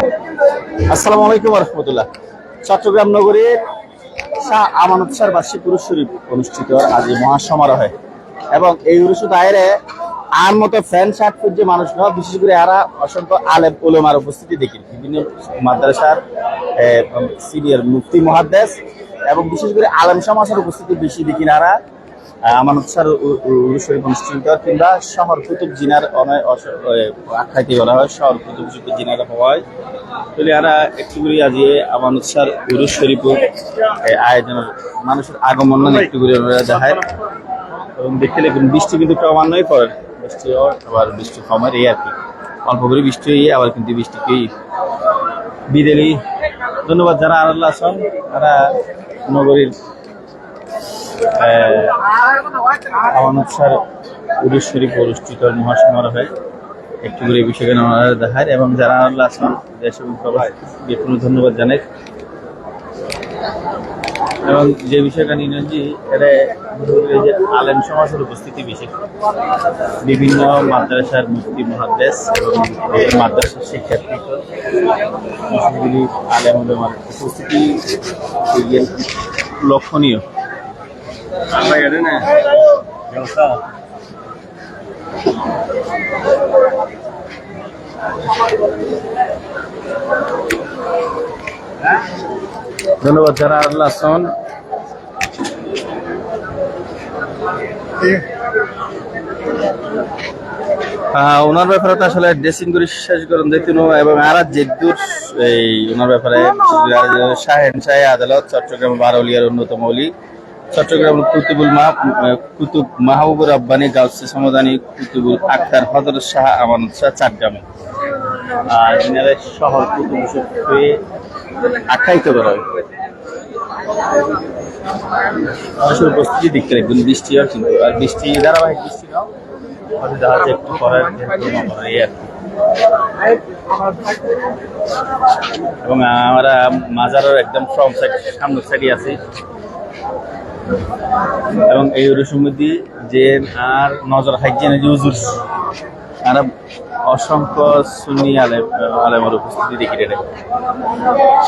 আসসালামু আলাইকুম রহমতুল্লাহ চট্টগ্রাম নগরীর শাহ আমানত বার্ষিক অনুষ্ঠিত আজ মহাসমারোহে। এবং এই উরুষু দায়েরে আর মতো ফ্যান শার্ট যে মানুষ বিশেষ করে এরা অসংখ্য আলেম উলেমার উপস্থিতি দেখি বিভিন্ন মাদ্রাসার সিনিয়র মুফতি, মহাদ্দেশ, এবং বিশেষ করে আলেম সমাজের উপস্থিতি বেশি দেখি এরা। আমানত স্যার উরুষ শরীফ অনুষ্ঠিত কিংবা শহর কুতুব জিনার আখ্যায়িত করা হয়? শহর কুতুব জিনার হওয়ায়। তাহলে এরা একটু করে আজ আমানত স্যার উরুষ শরীফ আয়োজনের মানুষের আগমন মানে একটু করে দেখায় এবং দেখতে দেখুন, বৃষ্টি কিন্তু ক্রমান্বয়ে পড়ে। বৃষ্টি আবার বৃষ্টি কমের এই আর কি। অল্প করে বৃষ্টি হয়ে আবার কিন্তু বৃষ্টিকেই বিদেলি ধন্যবাদ যারা আল্লাহ আছেন তারা নগরীর আমানত স্যার উরুষ শরীফ অনুষ্ঠিত মহাসমারোহে একটু করে বিষয়কে ওনারা দেখায় এবং যারা আল্লাহ আছেন দেশ এবং বিপুল ধন্যবাদ জানাই এবং যে বিষয়টা যে এটা যে আলেম সমাজের উপস্থিতি বেশি বিভিন্ন মাদ্রাসার মুক্তি মহাদেশ এবং মাদ্রাসার শিক্ষার্থী। আলেম উপস্থিতি লক্ষণীয়। ধন্যবাদ যারা আল্লাহ আসন ওনার ব্যাপারে তো আসলে ড্রেসিং করে শেষ করেন দেখুন এবং আর যে দূর এই ওনার ব্যাপারে শাহেন শাহে আদালত চট্টগ্রাম বারৌলিয়ার অন্যতম অলি। চট্টগ্রাম কুতুবুল কুতুব মাহবুবুর আব্বানি গাউসে সমাদানি কুতুবুল আক্তার হজরত শাহ আমানত শাহ চাটগ্রামে আর এনারা শহর কুতুব হয়ে আখ্যায়িত করা হয়। বৃষ্টি হয় বৃষ্টি এবং আমরা মাজারের একদম ফ্রম সাইড সামনের সাইডে আছি। এবং এই রসুমদি যে আর নজর হাইজেন যে হুজুর। আর অসংখ্য সুন্নি আলেম, আলেমের উপস্থিতি দেখি রে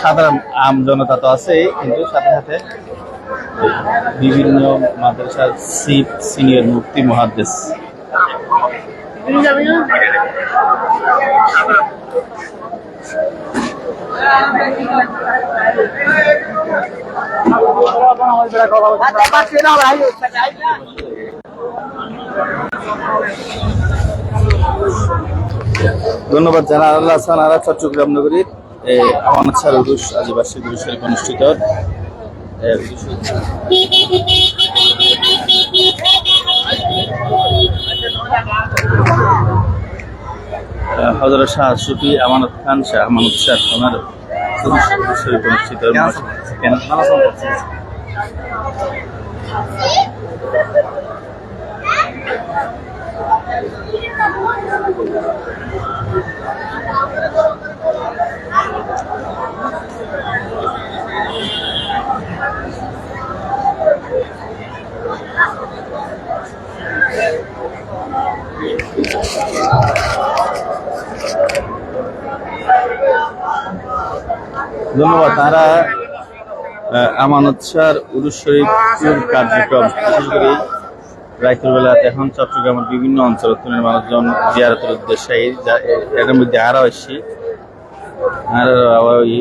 সাধারণ আম জনতা তো আছে কিন্তু সাথে সাথে বিভিন্ন মাদ্রাসার সিপ সিনিয়র মুফতি, মহাদ্দেশ। ধন্যবাদ যারা আল্লাহ হাসান আরা চট্টগ্রাম নগরীর আমানত স্যার উরুষ আদিবাসী গুরু অনুষ্ঠিত। হজরত শাহ সুফি আমানত খান, শাহ আমানত শাহ ওনার অনুষ্ঠিত। কেন ধন্যবাদ তারা আহ, আমানত শাহর উরুস শরীফের কার্যক্রম বিশেষ করে রাইতুর বেলা এখন চট্টগ্রামের বিভিন্ন অঞ্চল তুলের মানুষজন জিয়ারতের উদ্দেশ্যে এটার মধ্যে আরও আসছি আর ওই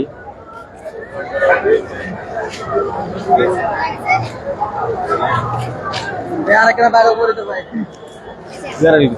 জিয়ারা দিতে।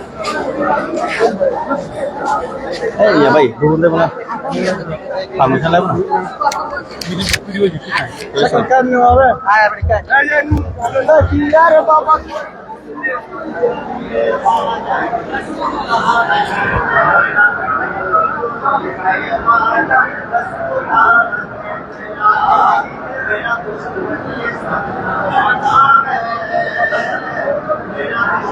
เฮ้ยอย่าไปดูเรื่องนะทำฉันแล้วนะ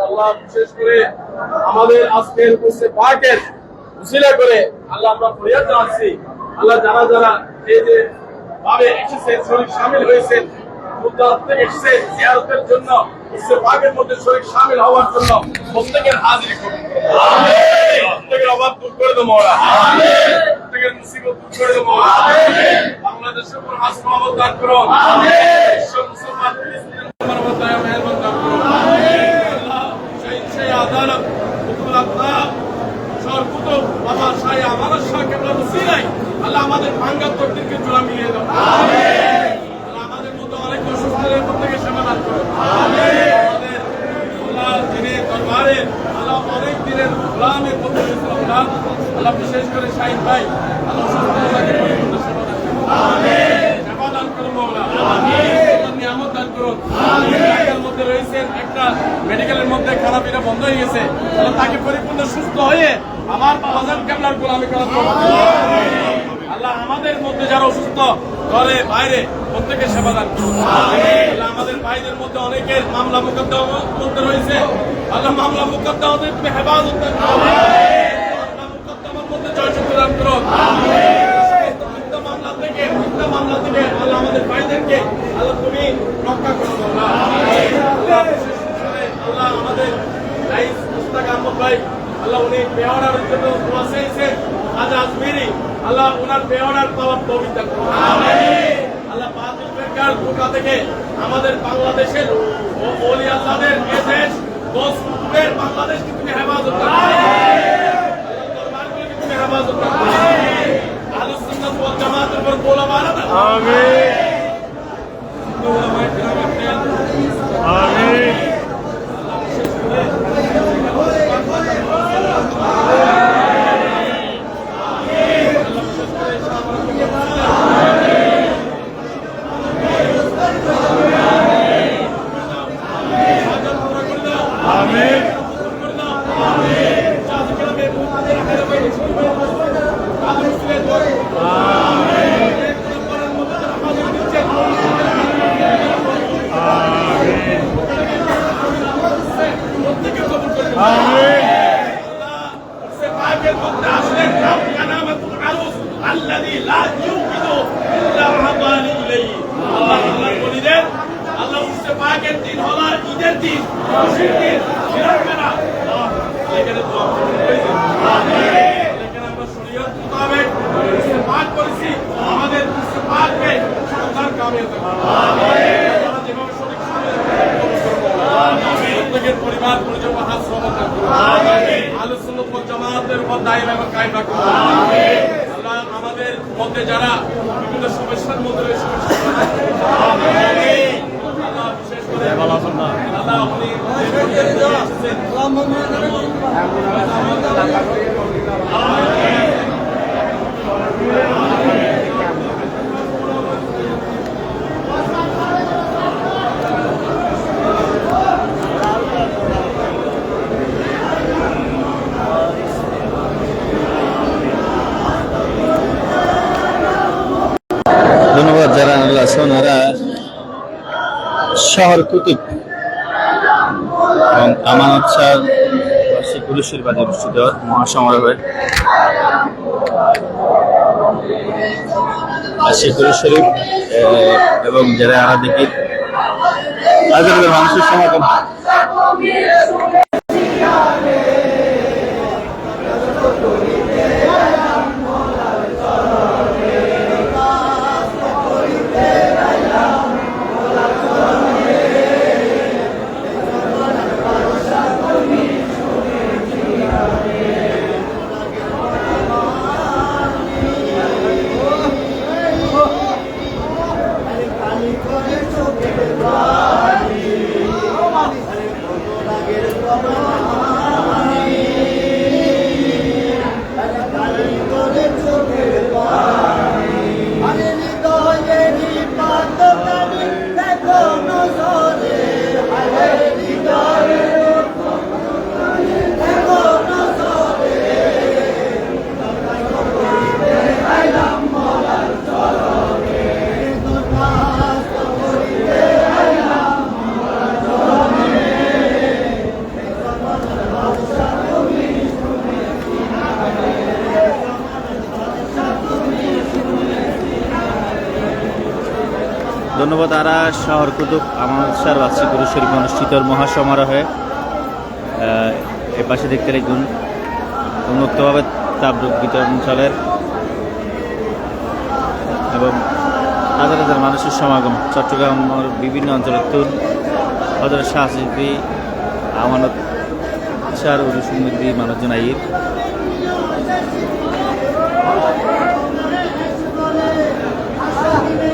আল্লাহ বিশেষ করে আমাদের আজকের কুরসে পাকের উসিলা করে আল্লাহ আমরা ফরিয়াদ জানাচ্ছি আল্লাহ যারা যারা এই যে ভাবে এসেছেন শরীর সামিল হয়েছেন এসেছেন জিয়ারতের জন্য কুরসে পাকের মধ্যে শরীর সামিল হওয়ার জন্য প্রত্যেকের হাজিরি করুন প্রত্যেকের অভাব দূর করে দেবো মৌলা প্রত্যেকের মুসিবত দূর করে দেবো বাংলাদেশের উপর হাস মহম্মদ দান করুন মুসলমান দয়া দান করুন আল্লাহ সেই শাহ কেবলা মুসিলাই আল্লাহ আমাদের ভাঙ্গা তকদিরকে জোড়া মিলিয়ে আমাদের মতো অনেক অসুস্থদের প্রত্যেকে সমাধান করো আমাদের আল্লাহ যিনি দরবারে আল্লাহ অনেক দিনের গোলামের আল্লাহ বিশেষ করে শাহিদ ভাই আল্লাহ সুস্থতাকে পরিপূর্ণ সমাধান সেবা দান করো মৌলা আল্লাহ নিয়ামত দান করুন মেডিকেলের মধ্যে খারাপিরা বন্ধ হয়ে গেছে। তাকে পরিপূর্ণ সুস্থ হয়ে আমার মধ্যে যারা অসুস্থ, ঘরে, বাইরে, প্রত্যেকের সেবা দান আমাদের ভাইদের মধ্যে অনেকের মামলা মোকদ্দমার মধ্যে রয়েছে। আল্লাহ মামলা মোকদ্দমাদের তুমি হেফাজত মোকদ্দমার মধ্যে করুন। মামলা থেকে মামলা থেকে আল্লাহ আমাদের ভাইদেরকে আল্লাহ তুমি রক্ষা করো আল্লাহ করে আমাদের উনি পেয়ারার জন্য দোয়া চেয়েছেন আজ আজমিরি আল্লাহ ওনার পেয়ারার পাওয়ার পবিত্র করুন আল্লাহ বাতিল থেকে বাংলাদেশের হেফাজত করো হেফাজত করো আহলে উপর গোলা দাও আমিন Amén. শহর কুতুব এবং আমানত শাহ পুলিশের বাজে অনুষ্ঠিত মহাসমারোহে শেখুল শরীফ এবং যারা আরা দেখি হাজার মানুষের সমাগম। শহর কুতুব আমানত শাহ বার্ষিক পুরুষ শরীফ অনুষ্ঠিত মহাসমারোহে। আহ, এ পাশে দেখতে দেখুন উন্মুক্তভাবে তাবরুক বিতরণ চলের এবং হাজার হাজার মানুষের সমাগম। চট্টগ্রামের বিভিন্ন অঞ্চলের তুল হজর শাহ আমানত শাহ উরুসমুদ্দি মানুষজন আইর কীভাবে নিয় শেষি দিনে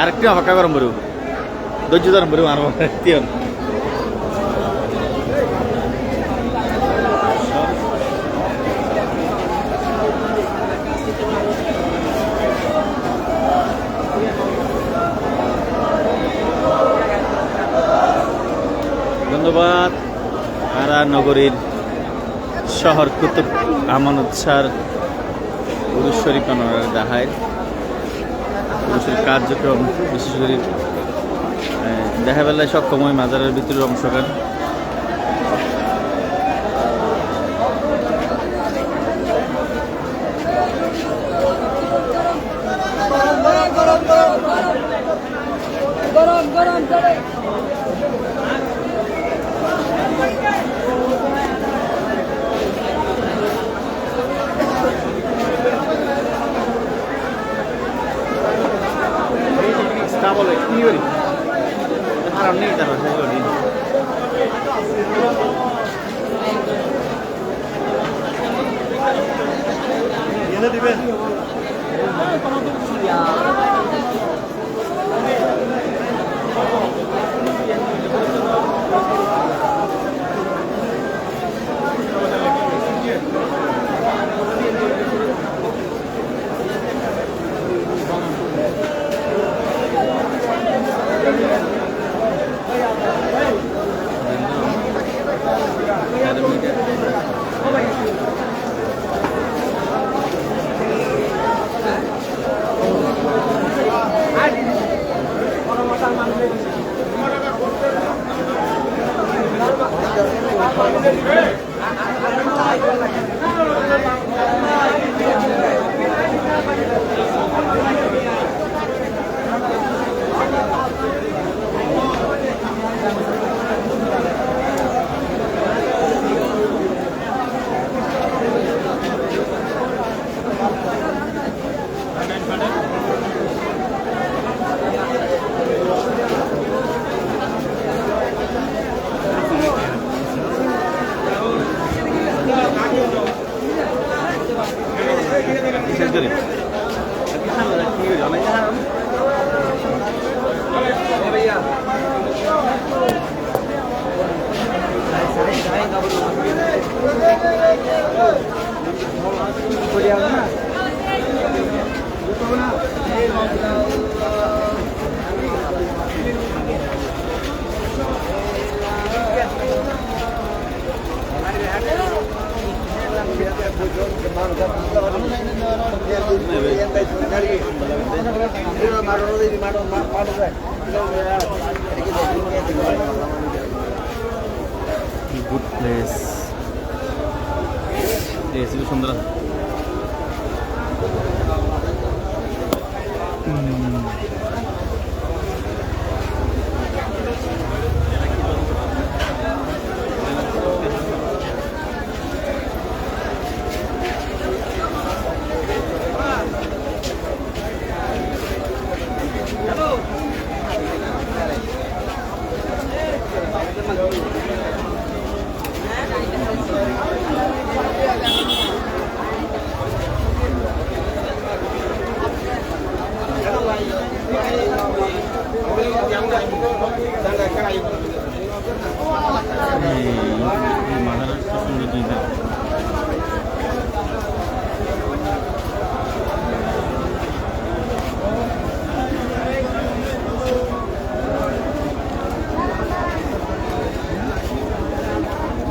আরেকটু অপেক্ষা করুন বরু। ধৈর্য তিয়ান। ধন্যবাদ। আরা নগরীর শহর কুতুব আমানত শাহর পুরুষ শরীফ দেখায় পুরুষের কার্যক্রম বিশেষ করে দেখা বেলায় সক্ষম হয় মাজারের ভিতরে অংশগ্রহণ।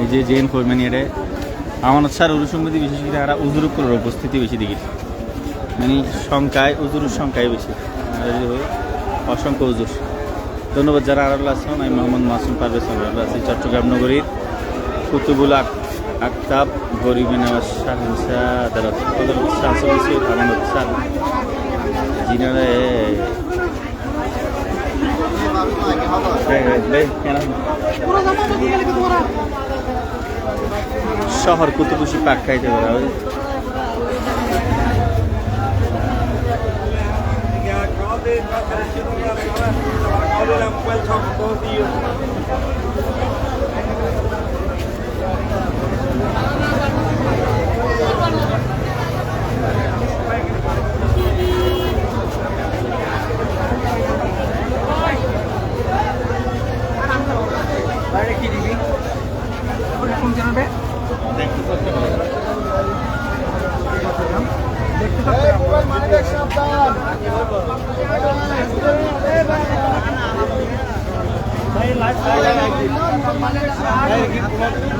এই যে জেন কর্মানি এটা আমানত সার অনুসম্মতি বিশেষ করে আর উজুরুকুরের উপস্থিতি বেশি দেখি মানে সংখ্যায় উজুরের সংখ্যায় বেশি আর অসংখ্য উজুর ধন্যবাদ যারা আরল আছেন আমি মোহাম্মদ মাসুম পারভেজ আরল আছি চট্টগ্রাম নগরীর কুতুবুল আক- আক্তাব গরিবে নেওয়াজ শাহিনশা আদালত সার জিনারে শহর কুতুবুসি পাক খাইতে পারা। ওই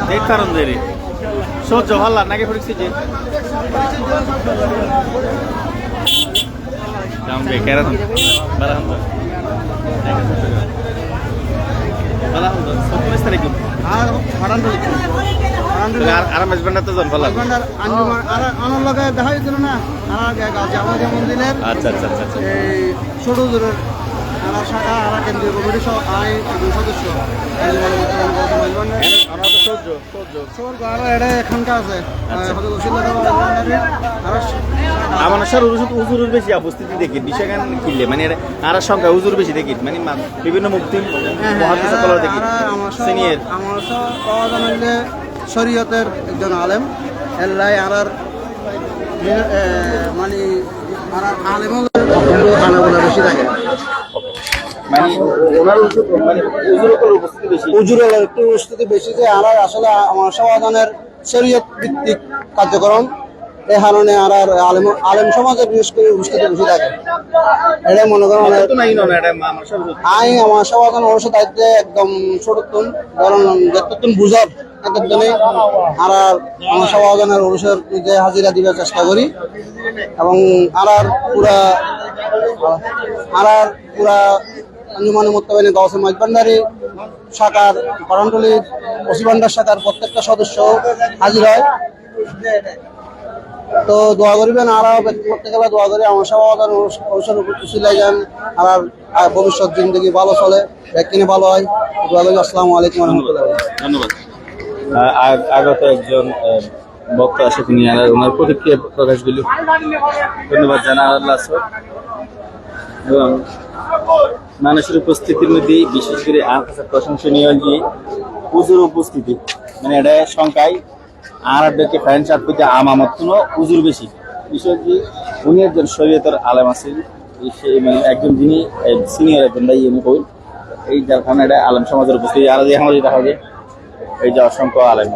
ডেট কারণ দেরি সহ্য ভাল্লা নাকি পড়েছি যে? দাম বেকার এখন বারা হন বারা হন তারিখ। আর ফারান্ডল ফারান্ডল আর আরাম হাজবেন্ড তো জন ভালো আঞ্জুমান আর আমার লগে দেখা না। আর যেমন দিনের আচ্ছা আচ্ছা আচ্ছা আচ্ছা। এই ছোট দূরের আর শাখা আর কেন্দ্রীয় কমিটি সহ আই সদস্য। আমরা আচ্ছা। স্যার উজুরের বেশি উপস্থিতি দেখি কিনলে মানে আর সংখ্যা উজুর বেশি দেখি মানে বিভিন্ন মুক্তি মহাদিস কলার দেখি সিনিয়র। আমার পাওয়া জানাইলে শরীয়তের একজন আলেম। এল্লাই আর মানে আর বেশি থাকে। মানে ওনার মানে উপস্থিতি বেশি। উজুরের একটু স্থিতি বেশি যে আর আসলে আমার সমাধানের শরীয়ত ভিত্তিক কার্যক্রম এই কারণে আর আর আলেম আলেম সমাজের বিশেষ করে উপস্থিতি বেশি থাকে। এটা মনে করেন অনেক তো নাই না এটা আমার সব আই আমার সমাধান অবশ্য দায়িত্বে একদম ছোটতুন কারণ যতক্ষণ বুঝার এতক্ষণে আর আর আমার সমাধানের অবসর নিজে হাজিরা দিবার চেষ্টা করি। এবং আর আর পুরা আর আর পুরা আঞ্জুমানে মোত্তাবেনে গৌসে মাইজবান্ডারি শাখার করণটলির ওসিবান্ডার শাখার প্রত্যেকটা সদস্য হাজির হয়। তো দোয়া করিবেন, আর গেলে দোয়া করি, আমার সমাধান অবসর উচিলাই যান আর ভবিষ্যৎ জিন্দগি ভালো চলে ব্যক্তিনে ভালো হয়। দোয়া করি, আসসালামু আলাইকুম রহমতুল্লাহ ধন্যবাদ। আগত একজন বক্তা আছে তিনি ওনার প্রতিক্রিয়া প্রকাশ ধন্যবাদ জানা আল্লাহ। এবং মানুষের উপস্থিতির মধ্যে বিশেষ করে প্রশংসনীয় যে উজুর উপস্থিতি মানে এটা সংখ্যায় আর আপনাকে ফ্যান শার্ট পেতে আমামত কোনো উজুর বেশি বিষয় যে উনি একজন শরীয়তের আলেম আছেন মানে একজন যিনি সিনিয়র একজন আমি কই এই যার কারণে এটা আলেম সমাজের উপস্থিতি, আর যে আমাদের দেখা যায়, এই যে অসংখ্য আলেম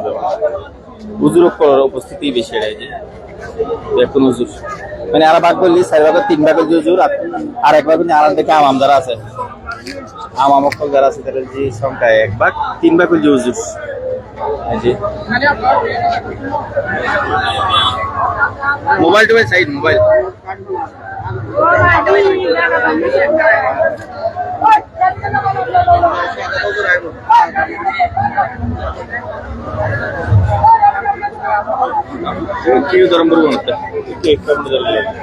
উজুর করার উপস্থিতি বেশি, এটা যে উজুর মানে আর ভাগ করলি, চার ভাগের তিন ভাগের যে উজুর আর- এক ভাগ আর দেখে আমাম যারা আছে। আমাম অক্ষর যারা আছে, তাদের যে সংখ্যা, এক ভাগ, তিন ভাগের যে উজুর এই যে মোবাইল টোবাইল সাইড মোবাইল ಕಿವಿ ದೊರಂಬರು ಬರುತ್ತೆ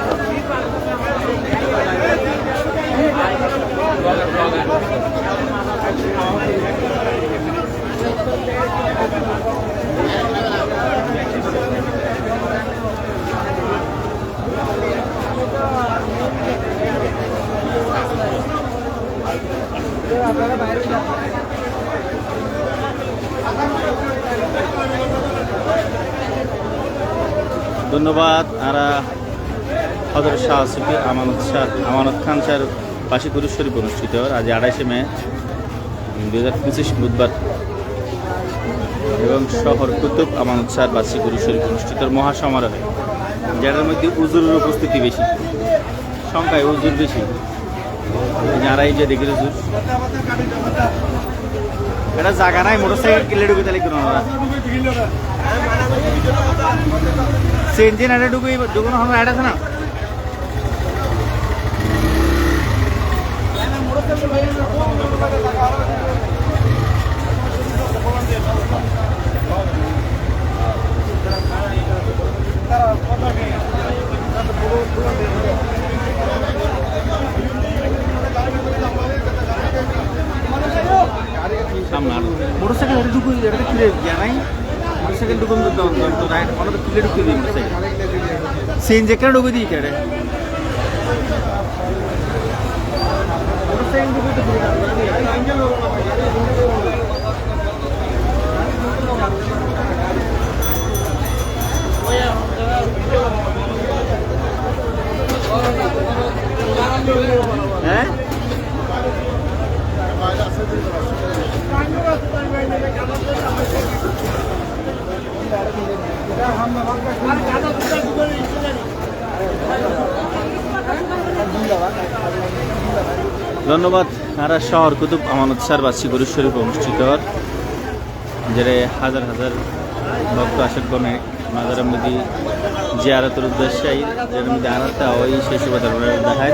ধন্যবাদ। আরা হজরত শাহ সুফি আমানত শাহ, আমানত খান স্যার গুরু শরীফ অনুষ্ঠিত আজ আড়াইশে মে দু হাজার পঁচিশ বুধবার। এবং শহর কুতুব আমানত শাহ গুরু শরীফ অনুষ্ঠিত মহাসমারোহে, যেটার মধ্যে উজুরের উপস্থিতি বেশি, সংখ্যায় উজুর বেশি। যারাই যে দেখি উজুর এটা জায়গা নাই মোটর সাইকেল কিনলে ঢুকে তাহলে কোনো সিএনজি না ঢুকে ঢুকানো হলো অ্যাড আছে না? সামনে মোটর সাইকেল এটা ঢুকুই এটা কিনে জানাই মোটর সাইকেল ঢুকুন তো কিলে ঢুকিয়ে দিই মোটর সাইকেল সিএনজি কেন ঢুকিয়ে দিই কেটে মোটর সাইকেল ঢুকিয়ে ধন্যবাদ। আর শহর কুতুব আমানত স্যার বাসী গুরু শরীফ অনুষ্ঠিত যেটা হাজার হাজার ভক্ত আসার কোনে মাজারের মধ্যে জিয়ারতের উদ্দেশ্যে যেটার মধ্যে আনাতে ওই সেই সুবাদ দেখায়।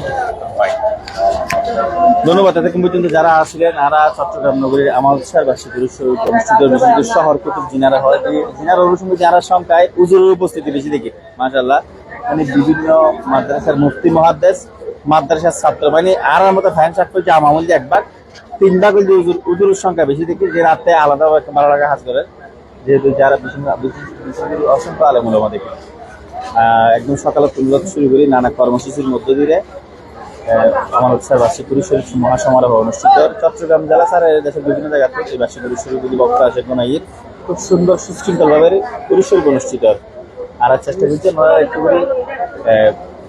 ধন্যবাদ, এতক্ষণ পর্যন্ত যারা আসলেন যারা চট্টগ্রাম নগরীর আমার বাসী পুরুষ অনুষ্ঠিত শহর কুতুব জিনারা হয় যে জিনার অনুষঙ্গে যারা সংখ্যায় উজুরের উপস্থিতি বেশি দেখি মাশাল্লাহ মানে বিভিন্ন মাদ্রাসার মুফতি, মহাদ্দেশ, মাদ্রাসার ছাত্র মানে আর মতো ফ্যান সাত করছে আমল যে একবার, তিন ভাগ উজুর উজুরের সংখ্যা বেশি দেখি, যে রাতে আলাদা একটা লাগা হাজ করে। যেহেতু যারা অসংখ্য আলেমুল আমাদের একদম সকালে তুলবাদ শুরু করি, নানা কর্মসূচির মধ্য দিয়ে। আমার উৎসব বার্ষিক পুরুষের মহাসমারোহ অনুষ্ঠিত। চট্টগ্রাম জেলা ছাড়া দেশের বিভিন্ন জায়গা থেকে বার্ষিক পুরুষের যদি বক্তা আসে কোনো ঈদ, খুব সুন্দর সুশৃঙ্খলভাবে পুরুষের অনুষ্ঠিত। হয়। আর চেষ্টা করছি আমরা একটু করে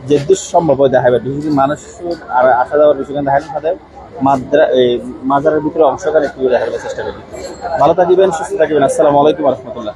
যে সম্ভব হয় দেখাবে। বিশেষ করে মানুষ আর আসা যাওয়ার বিষয় দেখানো তাদের মাদ্রা এই মাজারের ভিতরে অংশগ্রহণ একটু দেখাবার চেষ্টা করি। ভালো থাকবেন, সুস্থ থাকবেন। আসসালামু আলাইকুম রহমতুল্লাহ।